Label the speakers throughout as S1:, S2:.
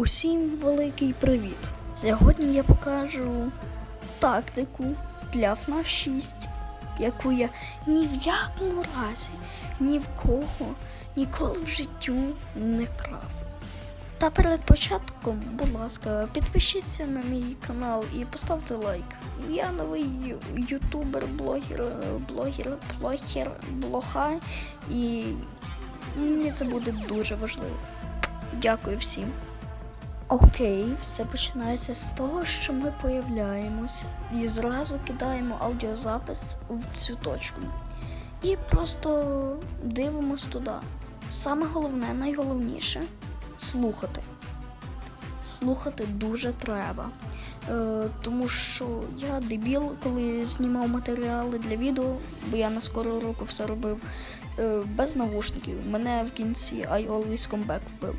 S1: Усім великий привіт! Сьогодні я покажу тактику для FNAF 6, яку я ні в якому разі, ні в кого ніколи в життю не крав. Та перед початком, будь ласка, підпишіться на мій канал і поставте лайк. Я новий ютубер, блогер, блогер, блогер, блоха, і мені це буде дуже важливо. Дякую всім. Окей, все починається з того, що ми появляємось і зразу кидаємо аудіозапис в цю точку. І просто дивимось туди. Саме головне, найголовніше слухати. Слухати дуже треба. Е, тому що я дебіл, коли знімав матеріали для відео, бо я на скору року все робив е, без навушників. Мене в кінці I always come back вбив.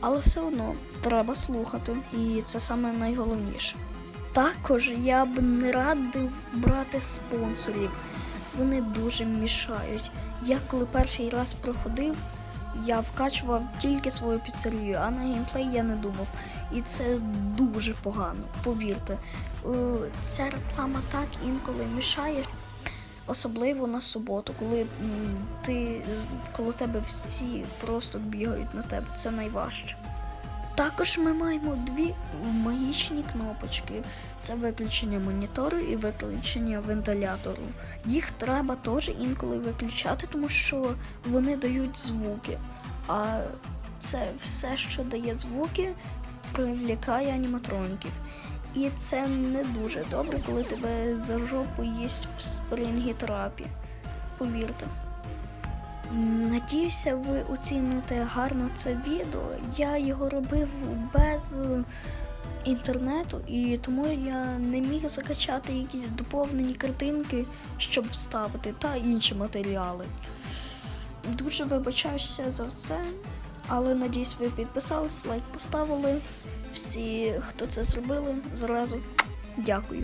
S1: Але все одно треба слухати, і це саме найголовніше. Також я б не радив брати спонсорів. Вони дуже мішають. Я коли перший раз проходив, я вкачував тільки свою піцерію, а на геймплей я не думав. І це дуже погано, повірте. Е, Ця реклама так інколи мішає. Особливо на суботу, коли ти коли тебе всі просто бігають на тебе, це найважче. Також ми маємо дві магічні кнопочки: це виключення монітору і виключення вентилятору. Їх треба теж інколи виключати, тому що вони дають звуки. А це все, що дає звуки, привлікає аніматроніків. І це не дуже добре, коли тебе за жопу їсть спрінгітерапі. Повірте. Надіюся, ви оціните гарно це відео. Я його робив без е, інтернету, і тому я не міг закачати якісь доповнені картинки, щоб вставити, та інші матеріали. Дуже вибачаюся за все, але надіюсь, ви підписались, лайк поставили. Всі, хто це зробили, зразу дякую.